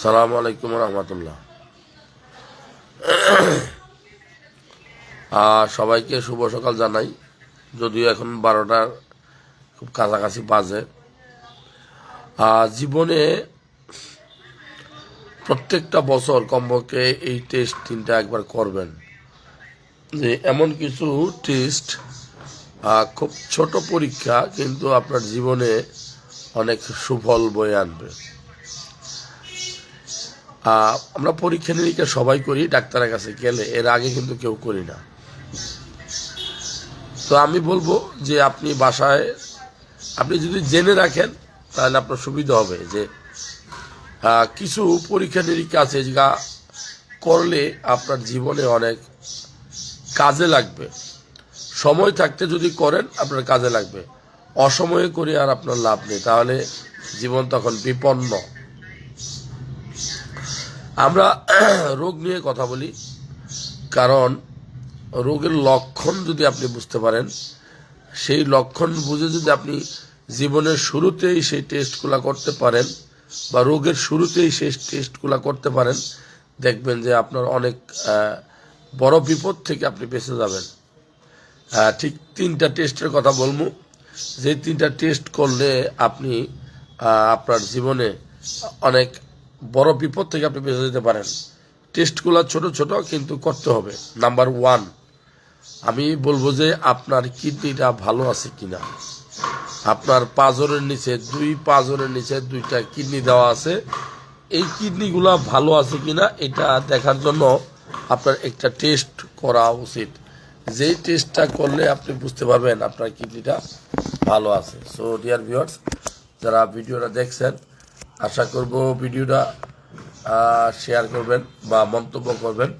সালাম আলাইকুম রহমতুল্লাহ। সবাইকে শুভ সকাল জানাই। যদিও এখন বারোটার খুব কাছাকাছি বাজে। আর জীবনে প্রত্যেকটা বছর কমপক্ষে এই টেস্ট তিনটা একবার করবেন। যে এমন কিছু টেস্ট খুব ছোট পরীক্ষা কিন্তু আপনার জীবনে অনেক সুফল বয়ে আনবে। আমরা পরীক্ষা নিরীক্ষা সবাই করি, ডাক্তারের কাছে গেলে। এর আগে কিন্তু কেউ করি না। তো আমি বলব যে আপনি বাসায়, আপনি যদি জেনে রাখেন, তাহলে আপনার সুবিধা হবে যে কিছু পরীক্ষা নিরীক্ষা আছে যেটা করলে আপনার জীবনে অনেক কাজে লাগবে। সময় থাকতে যদি করেন, আপনার কাজে লাগবে। অসময়ে করে আর আপনার লাভ নেই। তাহলে জীবন তখন বিপন্ন। আমরা রোগ নিয়ে কথা বলি, কারণ রোগের লক্ষণ যদি আপনি বুঝতে পারেন, সেই লক্ষণ বুঝে যদি আপনি জীবনের শুরুতেই সেই টেস্টগুলো করতে পারেন বা রোগের শুরুতেই সেই টেস্টগুলো করতে পারেন, দেখবেন যে আপনার অনেক বড় বিপদ থেকে আপনি বেঁচে যাবেন। ঠিক তিনটা টেস্টের কথা বলব। যে তিনটা টেস্ট করলে আপনি আপনার জীবনে অনেক বড় বিপদ থেকে আপনি বেঁচে যেতে পারেন। টেস্টগুলো ছোট ছোট, কিন্তু করতে হবে। নাম্বার ওয়ান আমি বলব যে আপনার কিডনিটা ভালো আছে কিনা। আপনার পাঁজরের নিচে, দুই পাঁজরের নিচে দুইটা কিডনি দেওয়া আছে। এই কিডনিগুলো ভালো আছে কিনা, এটা দেখার জন্য আপনার একটা টেস্ট করা উচিত। যেই টেস্টটা করলে আপনি বুঝতে পারবেন আপনার কিডনিটা ভালো আছে। সো ডিয়ার ভিউয়ার্স যারা ভিডিওটা দেখছেন আশা করব ভিডিওটা শেয়ার করবেন বা মন্তব্য করবেন।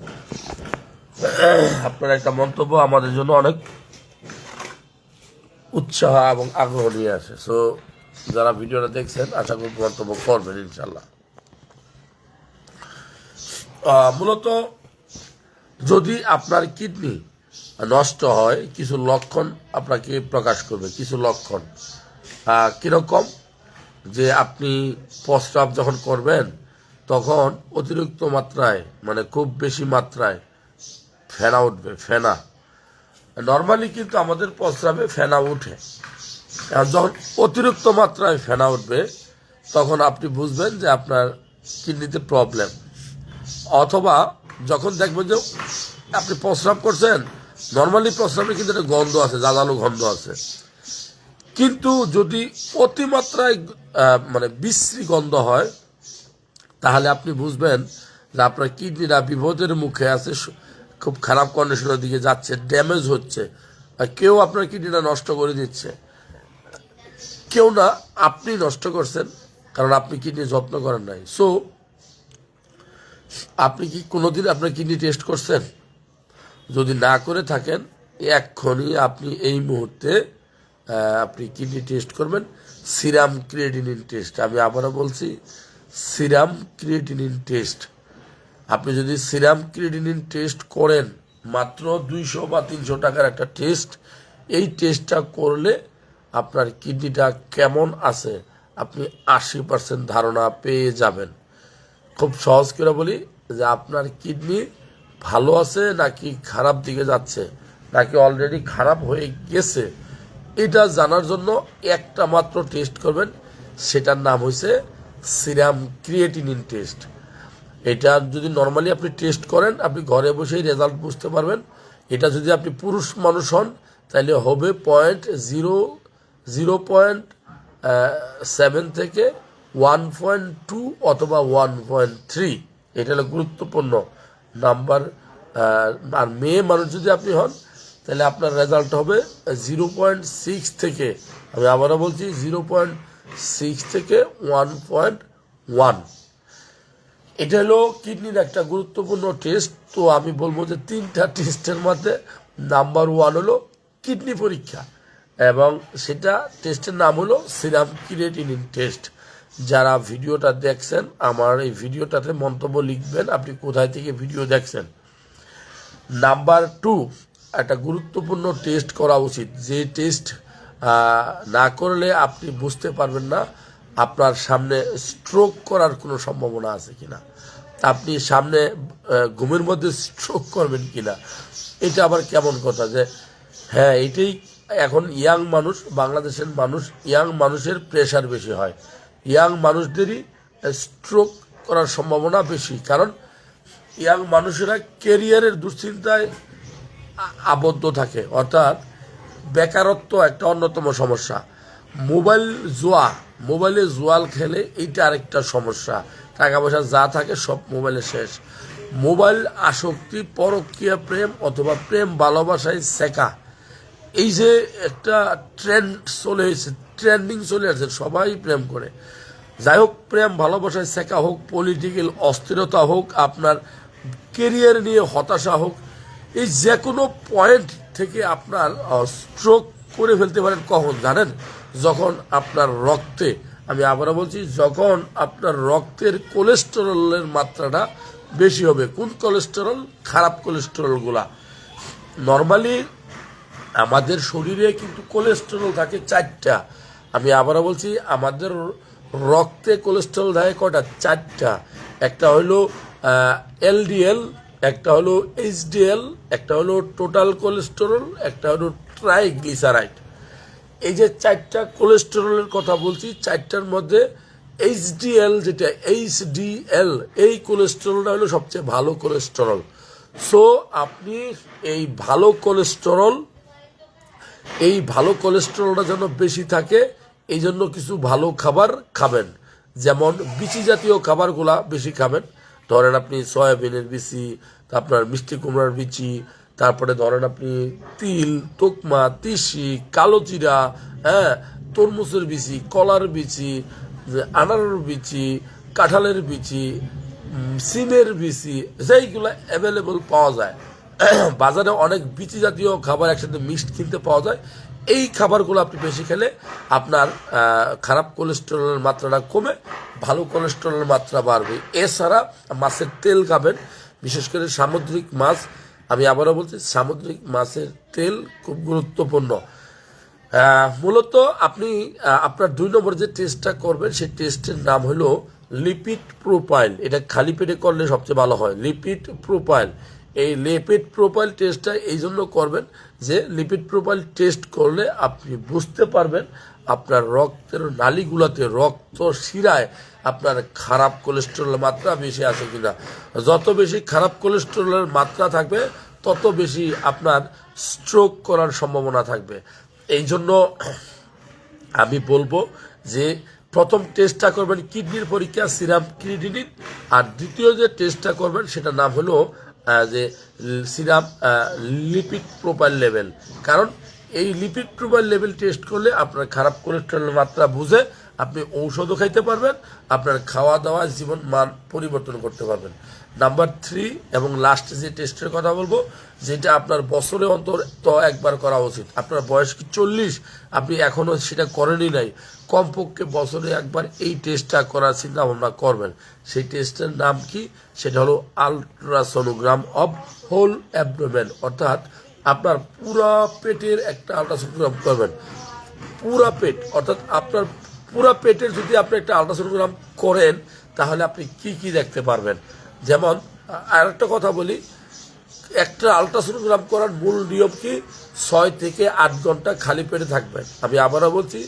আপনার একটা মন্তব্য আমাদের জন্য অনেক উৎসাহ এবং আগ্রহ নিয়ে আসে। সো যারা ভিডিওটা দেখছেন, আশা করি মন্তব্য করবেন ইনশাল্লাহ মূলত যদি আপনার কিডনি নষ্ট হয়, কিছু লক্ষণ আপনাকে প্রকাশ করবে, কিছু লক্ষণ। কীরকম? যে আপনি প্রস্রাব যখন করবেন, তখন অতিরিক্ত মাত্রায় মানে খুব বেশি মাত্রায় ফেনা উঠবে, ফেনা। নর্মালি কিন্তু আমাদের প্রস্রাবে ফেনা উঠে। যখন অতিরিক্ত মাত্রায় ফেনা উঠবে, তখন আপনি বুঝবেন যে আপনার কিডনিতে প্রবলেম অথবা যখন দেখবেন যে আপনি প্রস্রাব করছেন নর্মালি প্রস্রাবে কিন্তু একটা গন্ধ আছে জাদালো গন্ধ আছে। কিন্তু যদি অতিমাত্রায় মানে বিশ্রী গন্ধ হয়, তাহলে আপনি বুঝবেন যে আপনার কিডনিটা বিপদের মুখে আছে খুব খারাপ কন্ডিশনের দিকে যাচ্ছে ড্যামেজ হচ্ছে কেউ আপনার কিডনিটা নষ্ট করে দিচ্ছে। কেউ না, আপনি নষ্ট করছেন, কারণ আপনি কিডনি যত্ন করেন নাই। সো আপনি কি কোনোদিন আপনার কিডনি টেস্ট করছেন? যদি না করে থাকেন এক্ষুনি আপনি এই মুহূর্তে আপনি কিডনি টেস্ট করবেন। Serum creatinine test. আমি আবারও বলছি, সিরাম ক্রিয়েটিনিন টেস্ট। আপনি যদি সিরাম ক্রিয়েটিনিন টেস্ট করেন, মাত্র দুইশো বা তিনশো টাকার একটা টেস্ট, এই টেস্টটা করলে আপনার কিডনিটা কেমন আছে, আপনি আশি পার্সেন্ট ধারণা পেয়ে যাবেন। খুব সহজ করে বলি যে আপনার কিডনি ভালো আছে নাকি খারাপ দিকে যাচ্ছে, নাকি অলরেডি খারাপ হয়ে গেছে এটা জানার জন্য একটা মাত্র টেস্ট করবেন। সেটার নাম হয়েছে সিরাম ক্রিয়েটিনিন টেস্ট এটা যদি নর্মালি আপনি টেস্ট করেন, আপনি ঘরে বসেই রেজাল্ট বুঝতে পারবেন। এটা যদি আপনি পুরুষ মানুষ হন তাহলে হবে point zero zero point seven থেকে ওয়ান পয়েন্ট টু অথবা ওয়ান পয়েন্ট থ্রি এটা হলো গুরুত্বপূর্ণ। নাম্বার আর মেয়ে মানুষ যদি আপনি হন তাহলে আপনার রেজাল্ট হবে জিরো পয়েন্ট সিক্স থেকে, আমি আবারও বলছি জিরো পয়েন্ট সিক্স থেকে ওয়ান পয়েন্ট ওয়ান এটা হলো কিডনির একটা গুরুত্বপূর্ণ টেস্ট তো আমি বলব যে তিনটা টেস্টের মধ্যে নাম্বার ওয়ান হলো কিডনি পরীক্ষা এবং সেটা টেস্টের নাম হলো সিরাম ক্রিয়েটিনিন টেস্ট যারা ভিডিওটা দেখছেন, আমার এই ভিডিওটাতে মন্তব্য লিখবেন, আপনি কোথায় থেকে ভিডিও দেখছেন। নাম্বার টু একটা গুরুত্বপূর্ণ টেস্ট করা উচিত। যে টেস্ট না করলে আপনি বুঝতে পারবেন না আপনার সামনে স্ট্রোক করার কোনো সম্ভাবনা আছে কিনা। আপনি সামনে ঘুমের মধ্যে স্ট্রোক করবেন কিনা। এটা আবার কেমন কথা যে হ্যাঁ এটাই এখন ইয়াং মানুষ, বাংলাদেশের মানুষ ইয়াং মানুষের প্রেশার বেশি হয়। ইয়াং মানুষদেরই স্ট্রোক করার সম্ভাবনা বেশি। কারণ ইয়াং মানুষেরা কেরিয়ারের দুশ্চিন্তায় আবদ্ধ থাকে। অর্থাৎ বেকারত্ব একটা অন্যতম সমস্যা। মোবাইল জোয়া, মোবাইলে জোয়াল খেলে এইটা আরেকটা সমস্যা। টাকা পয়সা যা থাকে সব মোবাইলে শেষ। মোবাইল আসক্তি, পরকীয়া প্রেম অথবা প্রেম ভালোবাসায় শেখা। এই যে একটা ট্রেন্ড চলে এসেছে, ট্রেন্ডিং চলে আসছে, সবাই প্রেম করে। যাই হোক, প্রেম ভালোবাসায় শেখা হোক পলিটিক্যাল অস্থিরতা হোক, আপনার কেরিয়ার নিয়ে হতাশা হোক এই যে কোনো পয়েন্ট থেকে আপনার স্ট্রোক করে ফেলতে পারেন কখন, জানেন? যখন আপনার রক্তে, আমি আবারও বলছি, যখন আপনার রক্তের কোলেস্টেরলের মাত্রাটা বেশি হবে। কোন কোলেস্টেরল খারাপ কোলেস্টেরলগুলা নর্মালি আমাদের শরীরে কিন্তু কোলেস্টেরল থাকে চারটা। আমি আবারও বলছি, আমাদের রক্তে কোলেস্টেরল থাকে কটা চারটা। একটা হলো এলডিএল একটা হলো এইচডিএল একটা হলো টোটাল কোলেস্টেরল একটা হলো ট্রাইগ্লিসারাইড এই যে চারটা কোলেস্টেরলের কথা বলছি, চারটার মধ্যে এইচডিএল যেটা এইচডিএল এই কোলেস্টেরলটা হলো সবচেয়ে ভালো কোলেস্টেরল সো আপনি এই ভালো কোলেস্টেরল এই ভালো কোলেস্টেরলটা যেন বেশি থাকে, এই জন্য কিছু ভালো খাবার খাবেন। যেমন বিচি জাতীয় খাবারগুলা বেশি খাবেন। ধরেন আপনি সয়াবিনের বিচি, আপনার মিষ্টি কুমড়ার বিচি, তারপরে ধরেন আপনি তিল, তোকমা, তিসি, কালো জিরা হ্যাঁ তরমুজের বিচি, কলার বিচি আনারের বিচি, কাঁঠালের বিচি সিমের বিচি, যেইগুলো অ্যাভেলেবল পাওয়া যায়। বাজারে অনেক বিচি জাতীয় খাবার একসাথে মিক্সড কিনতে পাওয়া যায়। এই খাবারগুলো আপনি বেশি খেলে আপনার খারাপ কোলেস্টেরলের মাত্রাটা কমে, ভালো কোলেস্টেরলের মাত্রা বাড়বে। এছাড়া মাছের তেল খাবেন, বিশেষ করে সামুদ্রিক মাছ। আমি আবারও বলছি, সামুদ্রিক মাছের তেল খুব গুরুত্বপূর্ণ। মূলত আপনি আপনার দুই নম্বর যে টেস্টটা করবেন, সেই টেস্টের নাম হলো লিপিড প্রোফাইল এটা খালি পেটে করলে সবচেয়ে ভালো হয় লিপিড প্রোফাইল এই লিপিড প্রোফাইল টেস্টটা এই জন্য করবেন যে লিপিড প্রোফাইল টেস্ট করলে আপনি বুঝতে পারবেন আপনার রক্তের নালীগুলোতে রক্ত শিরায় আপনার খারাপ কোলেস্টেরলের মাত্রা বেশি আছে কিনা। যত বেশি খারাপ কোলেস্টেরলের মাত্রা থাকবে, তত বেশি আপনার স্ট্রোক করার সম্ভাবনা থাকবে। এই জন্য আমি বলব যে প্রথম টেস্টটা করবেন কিডনির পরীক্ষা, সিরাম ক্রিডিনিন আর দ্বিতীয় যে টেস্টটা করবেন সেটা নাম হলো যে সিরাপ লিপিড প্রোফাইল লেভেল কারণ এই লিপিড প্রোফাইল লেভেল টেস্ট করলে আপনার খারাপ কোলেস্ট্রলের মাত্রা বুঝে আপনি ঔষধও খাইতে পারবেন, আপনার খাওয়া দাওয়া জীবন মান পরিবর্তন করতে পারবেন। নাম্বার থ্রি এবং লাস্ট যে টেস্টের কথা বলব, যেটা আপনার বছরে অন্তর তো একবার করা উচিত। আপনার বয়স কি চল্লিশ? আপনি এখনও সেটা করেনই নাই। কমপক্ষে বছরে একবার এই টেস্টটা করার চিন্তা ভাবনা করবেন। সেই টেস্টের নাম কি? সেটা হলো আলট্রাসোনোগ্রাম অফ হোল অ্যাবডোমেন অর্থাৎ আপনার পুরা পেটের একটা আলট্রাসোনোগ্রাম করবেন। পুরা পেট, অর্থাৎ আপনার পুরা পেটের যদি আপনি একটা আলট্রাসোনোগ্রাম করেন, তাহলে আপনি কি কি দেখতে পারবেন? যেমন আর একটা কথা বলি, একটা আলট্রাসোনোগ্রাম করার মূল নিয়ম কি? ছয় থেকে আট ঘণ্টা খালি পেটে থাকবেন। আমি আবারও বলছি,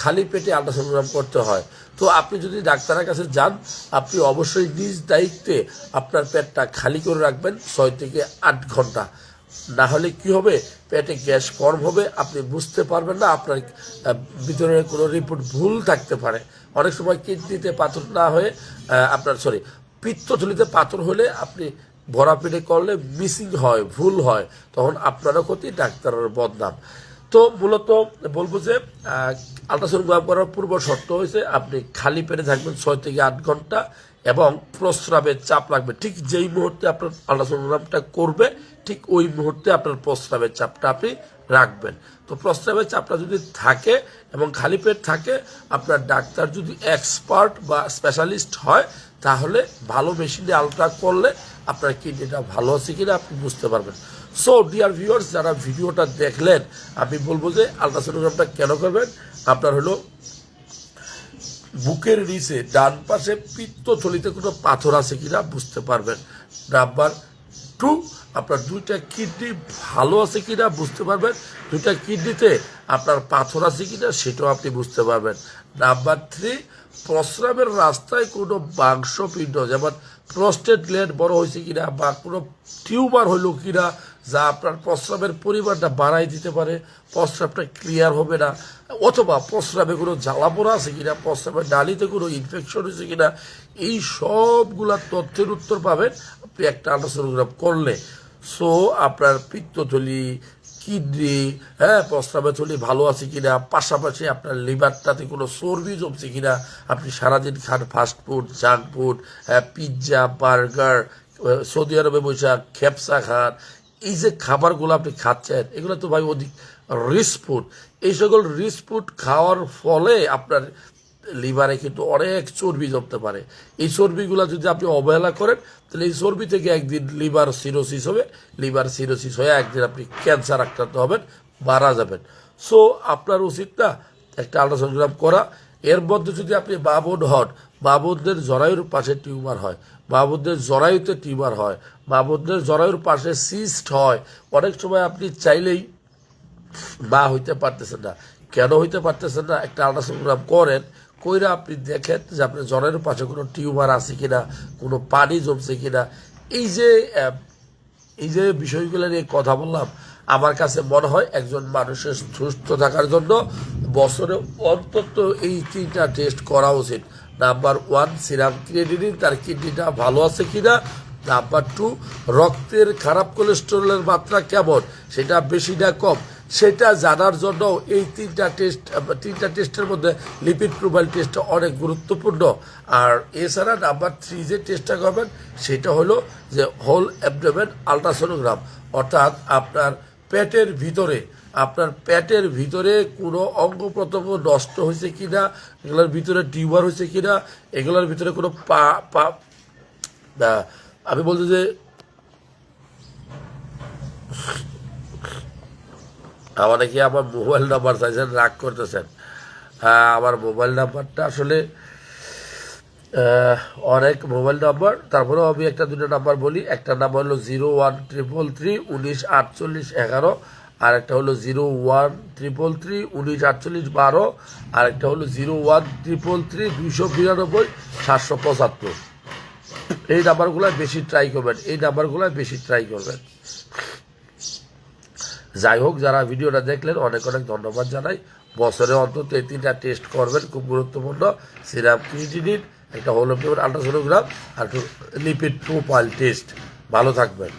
খালি পেটে আলট্রাসোনোগ্রাম করতে হয়। তো আপনি যদি ডাক্তারের কাছে যান, আপনি অবশ্যই নিজ দায়িত্বে আপনার পেটটা খালি করে রাখবেন, ছয় থেকে আট ঘণ্টা। না হলে কি হবে? পেটে গ্যাস ফর্ম হবে, আপনি বুঝতে পারবেন না আপনার ভিতরে কোনো রিপোর্ট ভুল থাকতে পারে। অনেক সময় কিডনিতে পাথর না হয়ে আপনার সরি পিত্তথলিতে পাথর হলে আপনি ভরা পেটে করলে মিসিং হয়, ভুল হয়, তখন আপনারও ক্ষতি, ডাক্তারের বদনাম। তো মূলত বলব যে আলট্রাসাউন্ড করার পূর্ব শর্ত হয়েছে আপনি খালি পেটে থাকবেন ছয় থেকে আট ঘণ্টা এবং প্রস্রাবের চাপ লাগবে। ঠিক যেই মুহূর্তে আপনার আলট্রাসোনোগ্রামটা করবে, ঠিক ওই মুহূর্তে আপনার প্রস্রাবের চাপটা আপনি রাখবেন। তো প্রস্রাবের চাপটা যদি থাকে এবং খালি পেট থাকে, আপনার ডাক্তার যদি এক্সপার্ট বা স্পেশালিস্ট হয়, তাহলে ভালো মেশিনে আলট্রা করলে আপনার কিডনিটা ভালো আছে কিনা আপনি বুঝতে পারবেন। সো ডিয়ার ভিউয়ার্স যারা ভিডিওটা দেখলেন, আমি বলব যে আলট্রাসোনোগ্রামটা কেন করবেন? আপনার হলো বুকের নিচে, ডান পাশে পিত্তথলিতে কোনো পাথর আছে কিনা বুঝতে পারবেন। নাম্বার টু, আপনার দুইটা কিডনি ভালো আছে কিনা বুঝতে পারবেন। দুইটা কিডনিতে আপনার পাথর আছে কিনা সেটাও আপনি বুঝতে পারবেন। নাম্বার থ্রি, প্রস্রাবের রাস্তায় কোনো মাংসপিণ্ড, যেমন প্রস্টেট গ্ল্যান্ড বড় হয়েছে কিনা বা কোনো টিউমার হইল কিনা যা আপনার প্রস্রাবের পরিমাণটা বাড়াই দিতে পারে, প্রস্রাবটা ক্লিয়ার হবে না। অথবা প্রস্রাবে কোনো জ্বালা পোড়া আছে কিনা, প্রস্রাবের ডালিতে কোনো ইনফেকশন হয়েছে কিনা, এই সবগুলা তথ্যের উত্তর পাবেন। আপনি একটা আল্ট্রাসোনোগ্রাম করলে। সো আপনার পিত্তথলি, কিডনি হ্যাঁ প্রস্রাবে থলি ভালো আছে কিনা, পাশাপাশি আপনার লিভারটাতে কোনো চর্বি জমছে কিনা, আপনি সারাদিন খান ফাস্ট ফুড জাঙ্ক ফুড হ্যাঁ পিৎজা বার্গার সৌদি আরবে বৈশাখ খেপসা খান এই যে খাবারগুলো আপনি খাচ্ছেন, এগুলো তো ভাই অধিক রিস্ক ফুড এই সকল রিস্ক ফুড খাওয়ার ফলে আপনার লিভারে কিন্তু অনেক চর্বি জমতে পারে। এই চর্বিগুলো যদি আপনি অবহেলা করেন, তাহলে এই চর্বি থেকে একদিন লিভার সিরোসিস হবে। লিভার সিরোসিস হয়ে একদিন আপনি ক্যান্সার আক্রান্ত হবেন, মারা যাবেন। সো আপনার উচিত না একটা আল্ট্রাসোনোগ্রাম করা। এর মধ্যে যদি আপনি বাবন হন, বাবনদের জরায়ুর পাশে টিউমার হয়। বাবনদের জরায়ুতে টিউমার হয় বাবনদের জরায়ুর পাশে সিস্ট হয়। অনেক সময় আপনি চাইলেই বা হইতে পারতেছেন না। কেন হইতে পারতেছেন না? একটা আল্ট্রাসোনোগ্রাম করেন, কইরা আপনি দেখেন যে আপনার জ্বরের পাশে কোনো টিউমার আছে কিনা, কোনো পানি জমছে কিনা। এই যে এই যে বিষয়গুলো নিয়ে কথা বললাম, আমার কাছে মনে হয় একজন মানুষের সুস্থ থাকার জন্য বছরে অন্তত এই তিনটা টেস্ট করা উচিত। নাম্বার ওয়ান সিরাম ক্রিয়েটিনিন তার কিডনিটা ভালো আছে কিনা? নাম্বার টু রক্তের খারাপ কোলেস্টেরলের মাত্রা কেমন? সেটা বেশি না কম? সেটা জানার জন্য এই তিনটা টেস্ট তিনটা টেস্টের মধ্যে লিপিড প্রোফাইল টেস্টটা অনেক গুরুত্বপূর্ণ। আর এছাড়া নাম্বার থ্রি যে টেস্টটা করবেন, সেটা হলো যে হোল অ্যাবডোমেন আলট্রাসোনোগ্রাম অর্থাৎ আপনার পেটের ভিতরে আপনার পেটের ভিতরে কোনো অঙ্গ প্রত্যঙ্গ নষ্ট হয়েছে কি না এগুলোর ভিতরে টিউমার হয়েছে কি না এগুলোর ভিতরে কোনো পা পা আমি বলতে যে আমার নাকি আমার মোবাইল নাম্বার চাইছেন, রাগ করতেছেন। হ্যাঁ আমার মোবাইল নাম্বারটা আসলে অনেক মোবাইল নাম্বার, তারপরেও আমি একটা দুটো নাম্বার বলি। একটা নাম্বার হলো জিরো ওয়ান ট্রিপল থ্রি উনিশ আটচল্লিশ এগারো। আর একটা হলো জিরো ওয়ান ট্রিপল থ্রি উনিশ আটচল্লিশ বারো আর একটা হলো জিরো ওয়ান ট্রিপল থ্রি দুইশো বিরানব্বই, সাতশো পঁচাত্তর। এই নাম্বারগুলো বেশি ট্রাই করবেন, এই নাম্বারগুলো বেশি ট্রাই করবেন। যাই হোক, যারা ভিডিওটা দেখলেন, অনেক অনেক ধন্যবাদ জানাই। বছরে অন্তত এই তিনটা টেস্ট করবেন, খুব গুরুত্বপূর্ণ। সিরাম ক্রিটিনিন একটা হোলোপিয়ার আল্ট্রাসোনোগ্রাম আর লিপিড প্রোফাইল টেস্ট ভালো থাকবেন।